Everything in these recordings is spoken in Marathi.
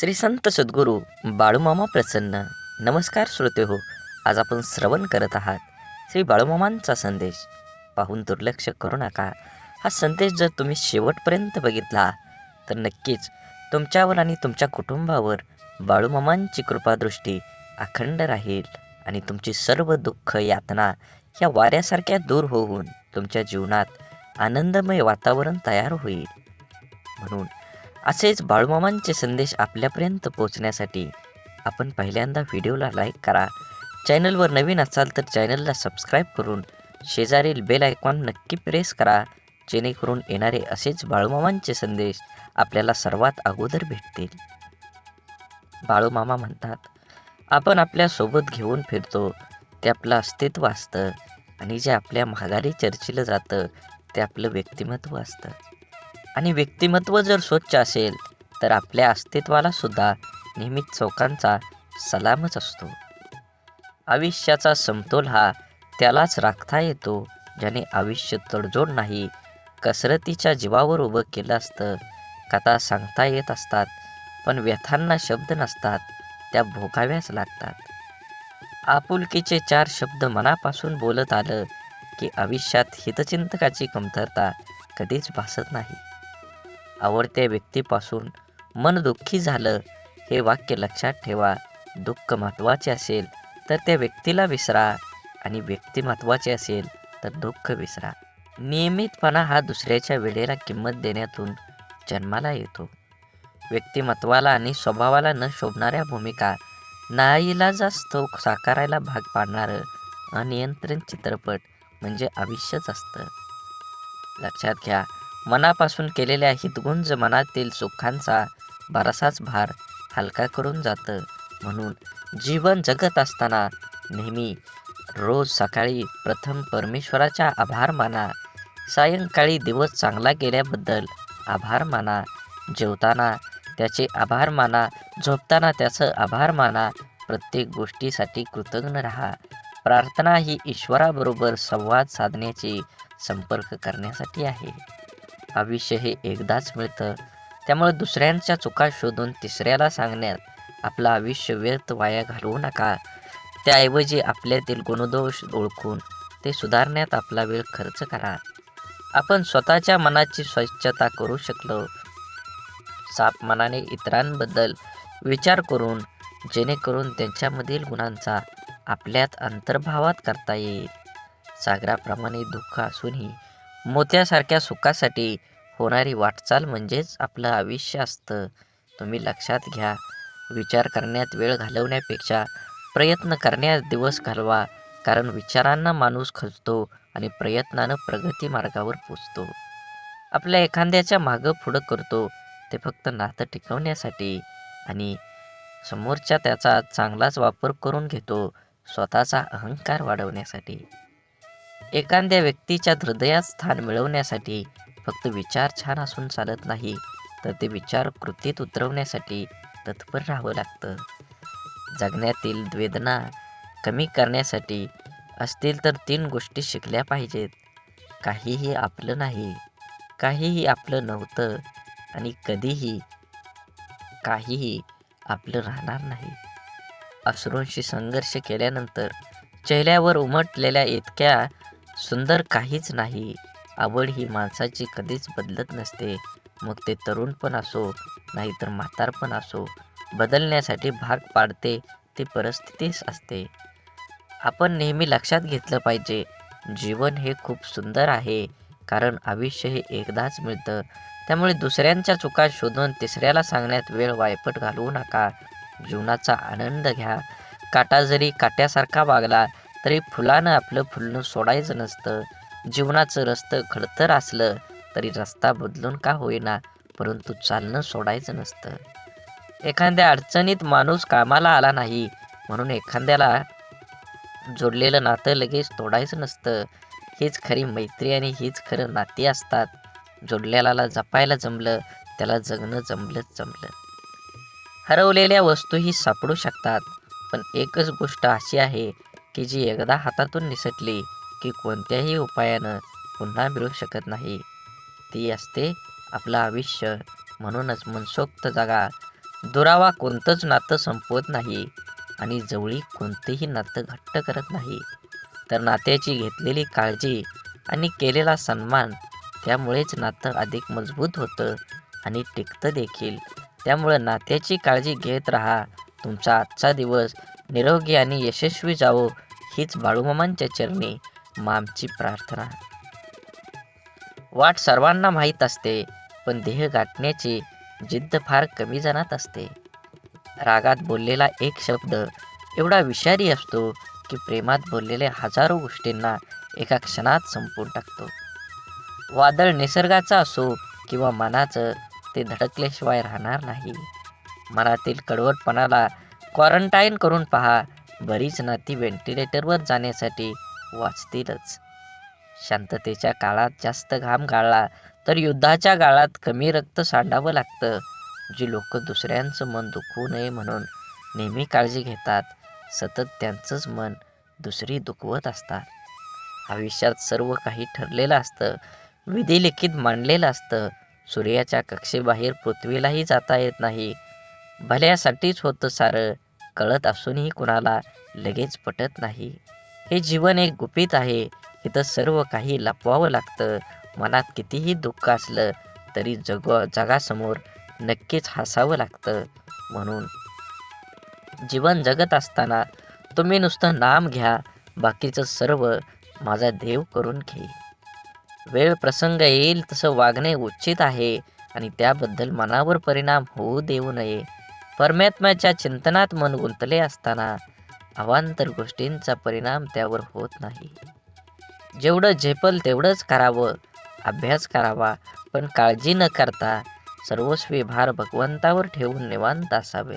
श्री संत सद्गुरू बाळूमामा प्रसन्न. नमस्कार श्रोते हो आज आपण श्रवण करत आहात श्री बाळूमामांचा संदेश. पाहून दुर्लक्ष करू नका. हा संदेश जर तुम्ही शेवटपर्यंत बघितला तर नक्कीच तुमच्यावर आणि तुमच्या कुटुंबावर बाळूमामांची कृपादृष्टी अखंड राहील आणि तुमची सर्व दुःख यातना या वाऱ्यासारख्या दूर होऊन तुमच्या जीवनात आनंदमय वातावरण तयार होईल. म्हणून असेच बाळूमामांचे संदेश आपल्यापर्यंत पोहोचण्यासाठी आपण पहिल्यांदा व्हिडिओला लाईक करा. चॅनलवर नवीन असाल तर चॅनलला सबस्क्राईब करून शेजारील बेल आयकॉन नक्की प्रेस करा. जेणेकरून येणारे असेच बाळूमामांचे संदेश आपल्याला सर्वात अगोदर भेटतील. बाळूमामा म्हणतात आपण आपल्यासोबत घेऊन फिरतो. ते आपलं अस्तित्व असतं. आणि जे आपल्या माघारी चर्चिलं जातं ते आपलं व्यक्तिमत्व असतं. आणि व्यक्तिमत्व जर स्वच्छ असेल तर आपल्या अस्तित्वाला सुद्धा नेहमीच चौकांचा सलामच असतो. आयुष्याचा समतोल हा त्यालाच राखता येतो ज्याने आयुष्य तडजोड नाही कसरतीच्या जीवावर उभं केलं असतं कथा सांगता येत असतात पण व्यथांना शब्द नसतात त्या भोगाव्याच लागतात. आपुलकीचे चार शब्द मनापासून बोलत आलं की आयुष्यात हितचिंतकाची कमतरता कधीच भासत नाही. आवडत्या व्यक्तीपासून मन दुःखी झालं हे वाक्य लक्षात ठेवा. दुःख महत्त्वाचे असेल तर त्या व्यक्तीला विसरा. आणि व्यक्ती महत्त्वाचे असेल तर दुःख विसरा. नियमितपणा हा दुसऱ्याच्या वेळेला किंमत देण्यातून जन्माला येतो. व्यक्तिमत्वाला आणि स्वभावाला न शोभणाऱ्या भूमिका नाईलाजास्तव साकारायला भाग पाडणारं अनियंत्रित चित्रपट म्हणजे आयुष्यच असतं. लक्षात घ्या मनापासून केलेल्या हितगुंज मनातील सुखांचा बरासाच भार हलका करून जातं. म्हणून जीवन जगत असताना नेहमी रोज सकाळी प्रथम परमेश्वराचा आभार माना. सायंकाळी दिवस चांगला गेल्याबद्दल आभार माना. जेवताना त्याचे आभार माना. झोपताना त्याचं आभार माना. प्रत्येक गोष्टीसाठी कृतज्ञ राहा. प्रार्थना ही ईश्वराबरोबर संवाद साधण्याची संपर्क करण्यासाठी आहे. आयुष्य हे एकदाच मिळतं. त्यामुळे दुसऱ्यांच्या चुका शोधून तिसऱ्याला सांगण्यात आपलं आयुष्य व्यर्थ वाया घालवू नका. त्याऐवजी आपल्यातील गुणदोष ओळखून ते सुधारण्यात आपला वेळ खर्च करा. आपण स्वतःच्या मनाची स्वच्छता करू शकलो. साफ मनाने इतरांबद्दल विचार करून जेणेकरून त्यांच्यामधील गुणांचा आपल्यात अंतर्भावात करता येईल. सागराप्रमाणे दुःख असूनही मोत्यासारख्या सुखासाठी होणारी वाटचाल म्हणजेच आपलं आयुष्य असतं. तुम्ही लक्षात घ्या विचार करण्यात वेळ घालवण्यापेक्षा प्रयत्न करण्यात दिवस घालवा कारण विचारांना माणूस खचतो आणि प्रयत्नानं प्रगती मार्गावर पोचतो. आपल्या एखाद्याच्या मागं पुढं करतो ते फक्त नातं टिकवण्यासाठी आणि समोरच्या त्याचा चांगलाच वापर करून घेतो स्वतःचा अहंकार वाढवण्यासाठी. एखाद्या व्यक्तीच्या हृदयात स्थान मिळवण्यासाठी फक्त विचार छान असून चालत नाही तर ते विचार कृतीत उतरवण्यासाठी तत्पर राहावं लागतं. जगण्यातील वेदना कमी करण्यासाठी असतील तर तीन गोष्टी शिकल्या पाहिजेत. काहीही आपलं नाही काहीही आपलं नव्हतं आणि कधीही काहीही आपलं राहणार नाही. अश्रूंशी संघर्ष केल्यानंतर चेहऱ्यावर उमटलेल्या इतक्या सुंदर काहीच नाही. आवड ही माणसाची कधीच बदलत नसते. मग ते तरुण पण असो नाहीतर म्हातारपण असो बदलण्यासाठी भाग पाडते ती परिस्थितीच असते. आपण नेहमी लक्षात घेतलं पाहिजे जीवन हे खूप सुंदर आहे कारण आयुष्य हे एकदाच मिळतं. त्यामुळे दुसऱ्यांच्या चुका शोधून तिसऱ्याला सांगण्यात वेळ वायपट घालवू नका. जीवनाचा आनंद घ्या. काटा जरी काट्यासारखा वागला तरी फुलानं आपलं फुलणं सोडायचं नसतं. जीवनाचं रस्तं खडतर असलं तरी रस्ता बदलून का होईना परंतु चालणं सोडायचं नसतं. एखाद्या अडचणीत माणूस कामाला आला नाही म्हणून एखाद्याला जोडलेलं नातं लगेच तोडायचं नसतं. हीच खरी मैत्री आणि हीच खरं नाती असतात. जोडलेल्याला जपायला जमलं त्याला जगणं जमलंच जमलं. हरवलेल्या वस्तूही सापडू शकतात पण एकच गोष्ट अशी आहे की जी एकदा हातातून निसटली की कोणत्याही उपायानं पुन्हा मिळू शकत नाही. ती असते आपलं आयुष्य. म्हणूनच मनसोक्त जगा. दुरावा कोणतंच नातं संपवत नाही आणि जवळी कोणतेही नातं घट्ट करत नाही. तर नात्याची घेतलेली काळजी आणि केलेला सन्मान त्यामुळेच नातं अधिक मजबूत होतं आणि टिकतं देखील. त्यामुळं नात्याची काळजी घेत राहा. तुमचा आजचा दिवस निरोगी आणि यशस्वी जावो. हीच बाळूमामांच्या चरणी मामची प्रार्थना. वाट सर्वांना माहीत असते पण देह गाठण्याची जिद्द फार कमी जणात असते. रागात बोललेला एक शब्द एवढा विषारी असतो की प्रेमात बोललेल्या हजारो गोष्टींना एका क्षणात संपून टाकतो. वादळ निसर्गाचा असो किंवा मनाचं ते धडकल्याशिवाय राहणार नाही. मनातील कडवटपणाला क्वारंटाईन करून पहा बरीच नाती व्हेंटिलेटरवर जाण्यासाठी वाचतीलच. शांततेच्या काळात जास्त घाम गाळला तर युद्धाच्या काळात कमी रक्त सांडावं लागतं. जी लोक दुसऱ्यांचं मन दुखवू नये म्हणून नेहमी काळजी घेतात सतत त्यांचंच मन दुसरी दुखवत असतात. आयुष्यात सर्व काही ठरलेलं असतं विधिलिखित मांडलेलं असतं. सूर्याच्या कक्षेबाहेर पृथ्वीलाही जाता येत नाही. भल्यासाठीच होतं सारं. कळत असूनही कुणाला लगेच पटत नाही. हे जीवन एक गुपित आहे. इथं सर्व काही लपवावं लागतं. मनात कितीही दुःख असलं तरी जग जगासमोर नक्कीच हसावं लागतं. म्हणून जीवन जगत असताना तुम्ही नुसतं नाम घ्या. बाकीचं सर्व माझा देव करून घे. वेळ प्रसंग येईल तसं वागणे उचित आहे आणि त्याबद्दल मनावर परिणाम होऊ देऊ नये. परमात्म्याच्या चिंतनात मन गुंतले असताना अवांतर गोष्टींचा परिणाम त्यावर होत नाही. जेवढं झेपल तेवढंच करावं अभ्यास करावा पण काळजी न करता सर्वस्वी भार भगवंतावर ठेवून निवांत असावे.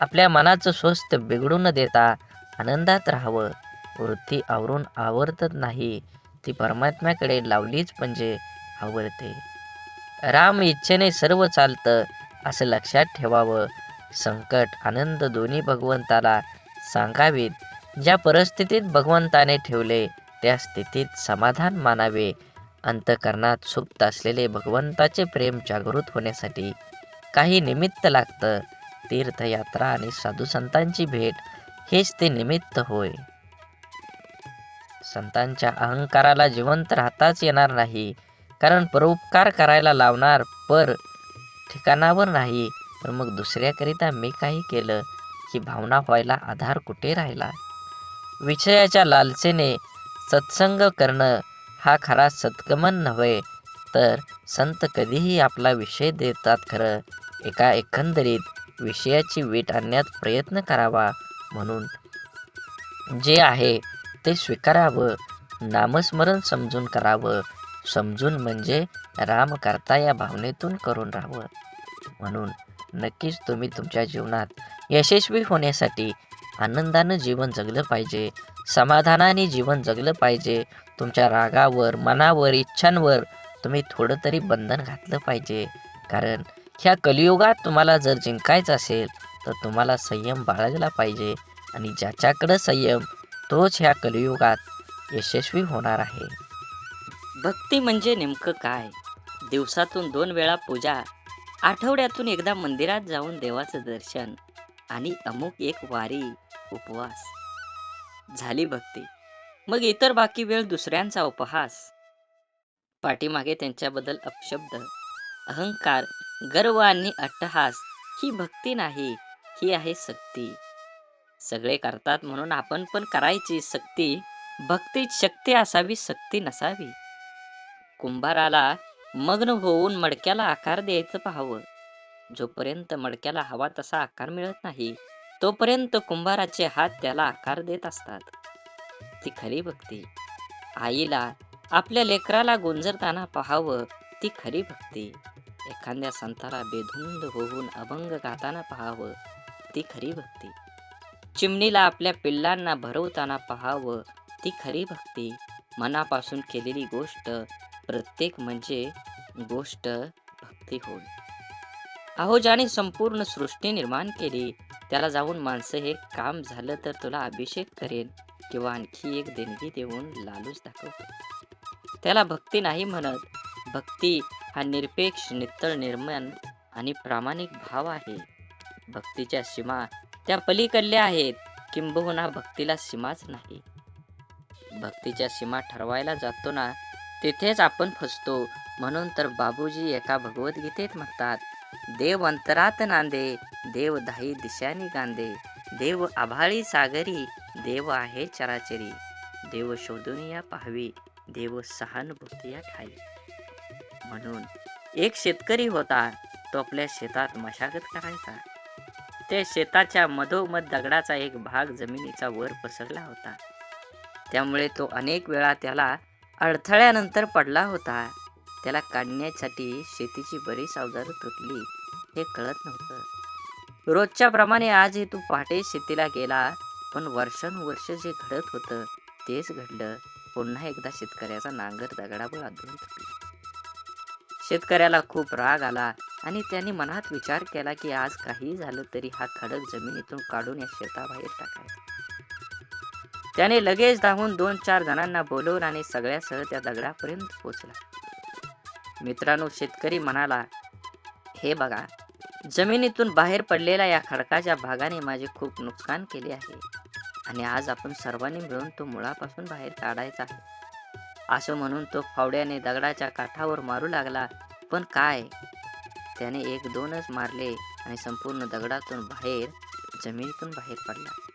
आपल्या मनाचं स्वस्थ बिघडू न देता आनंदात राहावं. वृत्ती आवरून आवरतच नाही ती परमात्म्याकडे लावलीच म्हणजे आवडते राम इच्छेने सर्व चालतं असं लक्षात ठेवावं. संकट आनंद दोन्ही भगवंताला सांगावीत. ज्या परिस्थितीत भगवंताने ठेवले त्या स्थितीत समाधान मानावे. अंतकरणात सुप्त असलेले भगवंताचे प्रेम जागृत होण्यासाठी काही निमित्त लागतं. तीर्थयात्रा आणि साधूसंतांची भेट हेच ते निमित्त होय. संतांच्या अहंकाराला जिवंत राहताच येणार नाही. कारण परोपकार करायला लावणार पर ठिकाणावर नाही पण मग दुसऱ्याकरिता मी काही केलं ही भावना व्हायला आधार कुठे राहिला? विषयाच्या लालसेने सत्संग करणं हा खरा सत्गमन नव्हे तर संत कधीही आपला विषय देतात खरं. एका एकंदरीत विषयाची वीट आणण्यात प्रयत्न करावा म्हणून जे आहे ते स्वीकारावं नामस्मरण समजून करावं समजून म्हणजे राम करता या भावनेतून करून राहावं. म्हणून नक्कीच तुम्ही तुमच्या जीवनात यशस्वी होण्यासाठी आनंदानं जीवन जगलं पाहिजे समाधानाने जीवन जगलं पाहिजे तुमच्या रागावर मनावर इच्छांवर तुम्ही थोडं तरी बंधन घातलं पाहिजे. कारण ह्या कलियुगात तुम्हाला जर जिंकायचं असेल तर तुम्हाला संयम बाळगला पाहिजे आणि ज्याच्याकडं संयम तोच ह्या कलियुगात यशस्वी होणार आहे. भक्ती म्हणजे नेमकं काय? दिवसातून दोन वेळा पूजा आठवड्यातून एकदा मंदिरात जाऊन देवाचं दर्शन आणि अमुक एक वारी उपवास. झाली भक्ती. मग इतर बाकी वेळ दुसऱ्यांचा उपहास. पाठीमागे त्यांच्याबद्दल अपशब्द अहंकार गर्व आणि अट्टहास ही भक्ती नाही ही आहे सक्ती. सगळे करतात म्हणून आपण पण करायची सक्ती. भक्तीत शक्ती असावी सक्ती नसावी. कुंभाराला मग्न होऊन मडक्याला आकार द्यायचं पाहावं. जोपर्यंत मडक्याला हवा तसा आकार मिळत नाही तोपर्यंत कुंभाराचे हात त्याला आकार देत असतात. ती खरी भक्ती. आईला आपल्या लेकराला गुंजरताना पाहावं ती खरी भक्ती. एखाद्या संताला बेधुंद होऊन अभंग गाताना पाहावं ती खरी भक्ती. चिमणीला आपल्या पिल्लांना भरवताना पाहावं ती खरी भक्ती. मनापासून केलेली गोष्ट प्रत्येक म्हणजे गोष्ट भक्ती होय. अहो ज्याने संपूर्ण सृष्टी निर्माण केली त्याला जाऊन माणसं हे काम झालं तर तुला अभिषेक करेन किंवा आणखी एक देणगी देऊन लालूच दाखवतो. त्याला भक्ती नाही म्हणत. भक्ती हा निरपेक्ष नितळ निर्माण आणि प्रामाणिक भाव आहे. भक्तीच्या सीमा त्या पलीकडल्या आहेत. किंबहुना भक्तीला सीमाच नाही. भक्तीच्या सीमा ठरवायला जातो ना तिथेच आपण फसतो. म्हणून तर बाबूजी एका भगवद्गीतेत म्हणतात देव अंतरात नांदे देव दाही दिशानी गांदे देव आभाळी सागरी देव आहे चराचरी देव शोधून या पाहावी देव सहानुभूती या ठाई म्हणून एक शेतकरी होता तो आपल्या शेतात मशागत करायचा. त्या शेताच्या मधोमध दगडाचा एक भाग जमिनीचा वर पसरला होता. त्यामुळे तो अनेक वेळा त्याला अडथळ्यानंतर पडला होता. त्याला काढण्यासाठी शेतीची बरीच अवजारं तुटली हे कळत नव्हतं. रोजच्या प्रमाणे आजही तू पहाटे शेतीला गेला पण वर्षानुवर्ष जे घडत होतं तेच घडलं. पुन्हा एकदा शेतकऱ्याचा नांगर दगडावर आदळून तुटला. शेतकऱ्याला खूप राग आला आणि त्याने मनात विचार केला की आज काही झालं तरी हा खडक जमिनीतून काढून या शेताबाहेर टाकायचा. त्याने लगेच धावून दोन चार जणांना बोलवून आणि सगळ्यासह त्या दगडापर्यंत पोचला मित्रांनो शेतकरी म्हणाला हे बघा जमिनीतून बाहेर पडलेल्या या खडकाच्या भागाने माझे खूप नुकसान केले आहे आणि आज आपण सर्वांनी मिळून तो मुळापासून बाहेर काढायचा आहे. असं म्हणून तो फावड्याने दगडाच्या काठावर मारू लागला. पण काय? त्याने एक दोनच मारले आणि संपूर्ण दगडातून बाहेर जमिनीतून बाहेर पडला.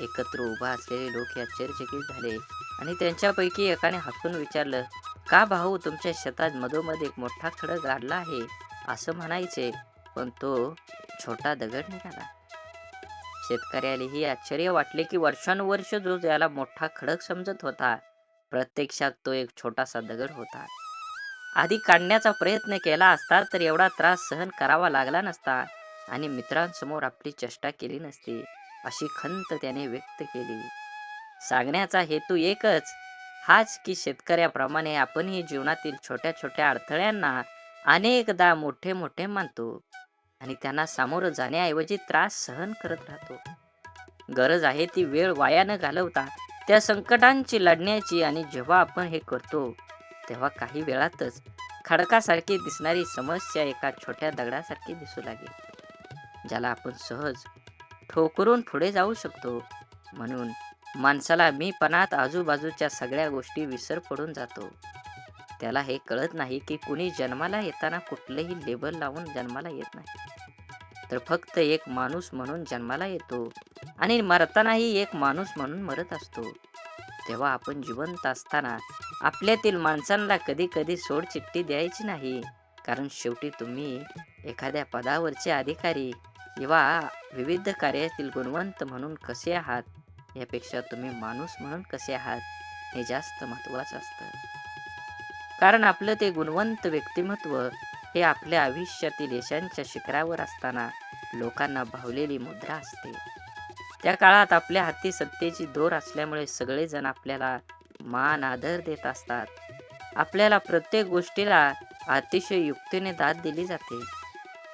एकत्र उभा असलेले लोक आश्चर्यचकित झाले आणि त्यांच्यापैकी एकाने हाकून विचारलं का भाऊ तुमच्या शेतात मधोमध एक मोठा खडक गाडला आहे? असं म्हणायचे पण तो छोटा दगड निघाला. शेतकऱ्यालाही आश्चर्य वाटले की वर्षानुवर्ष जो याला मोठा खडक समजत होता प्रत्यक्षात तो एक छोटासा दगड होता. आधी काढण्याचा प्रयत्न केला असता तर एवढा त्रास सहन करावा लागला नसता आणि मित्रांसमोर आपली चेष्टा केली नसती. अशी खंत त्याने व्यक्त केली. सांगण्याचा हेतू एकच हाच की शेतकऱ्याप्रमाणे आपणही जीवनातील छोट्या छोट्या अडथळ्यांना अनेकदा मोठे मोठे मानतो आणि त्यांना सामोरं जाण्याऐवजी त्रास सहन करत राहतो. गरज आहे ती वेळ वाया न घालवता त्या संकटांची लढण्याची आणि जेव्हा आपण हे करतो तेव्हा काही वेळातच खडकासारखी दिसणारी समस्या एका छोट्या दगडासारखी दिसू लागेल ज्याला आपण सहज ठोकरून पुढे जाऊ शकतो. म्हणून माणसाला मीपणात आजूबाजूच्या सगळ्या गोष्टी विसर पडून जातो. त्याला हे कळत नाही की कुणी जन्माला येताना कुठलंही लेबल लावून जन्माला येत नाही. तर फक्त एक माणूस म्हणून जन्माला येतो आणि मरतानाही एक माणूस म्हणून मरत असतो. तेव्हा आपण जिवंत असताना आपल्यातील माणसांना कधी कधी सोडचिट्टी द्यायची नाही. कारण शेवटी तुम्ही एखाद्या पदावरचे अधिकारी किंवा विविध कार्यातील गुणवंत म्हणून कसे आहात? यापेक्षा तुम्ही माणूस म्हणून कसे आहात? हे जास्त महत्वाचं असतं. कारण आपलं ते गुणवंत व्यक्तिमत्व हे आपल्या आयुष्यातील यशांच्या शिखरावर असताना लोकांना भावलेली मुद्रा असते. त्या काळात आपल्या हाती सत्तेची दोर असल्यामुळे सगळेजण आपल्याला मान आदर देत असतात. आपल्याला प्रत्येक गोष्टीला अतिशय युक्तीने दाद दिली जाते.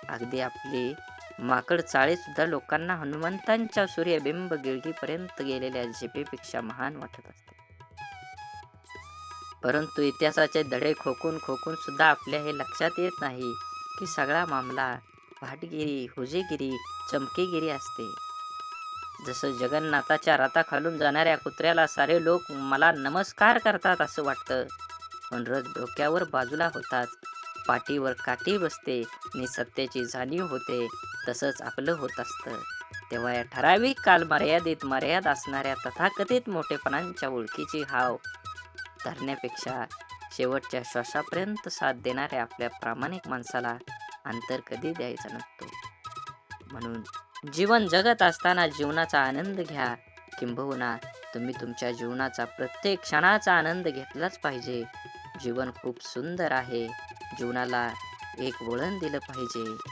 अगदी आपली माकड चाळे सुद्धा लोकांना हनुमंतांच्या सूर्यबिंब गिळगीपर्यंत गेलेल्या झेपेपेक्षा महान वाटत असते. परंतु इतिहासाचे धडे खोकून खोकून सुद्धा आपल्या हे लक्षात येत नाही की सगळा मामला भाटगिरी हुजेगिरी चमकेगिरी असते. जसं जगन्नाथाच्या रथाखालून जाणाऱ्या कुत्र्याला सारे लोक मला नमस्कार करतात असं वाटतं. पण रथ डोक्यावर बाजूला होतात. पाठीवर काठी बसते. आणि सत्याची जाणीव होते. तसंच आपलं होत असतं. तेव्हा या ठराविक काल मर्यादित मर्याद असणाऱ्या तथाकथित मोठेपणांच्या ओळखीची हाव धरण्यापेक्षा शेवटच्या श्वासापर्यंत साथ देणाऱ्या आपल्या प्रामाणिक माणसाला अंतर कधी द्यायचा नसतो. म्हणून जीवन जगत असताना जीवनाचा आनंद घ्या. किंबहुना तुम्ही तुमच्या जीवनाचा प्रत्येक क्षणाचा आनंद घेतलाच पाहिजे. जीवन खूप सुंदर आहे. जीवनाला एक वळण दिलं पाहिजे.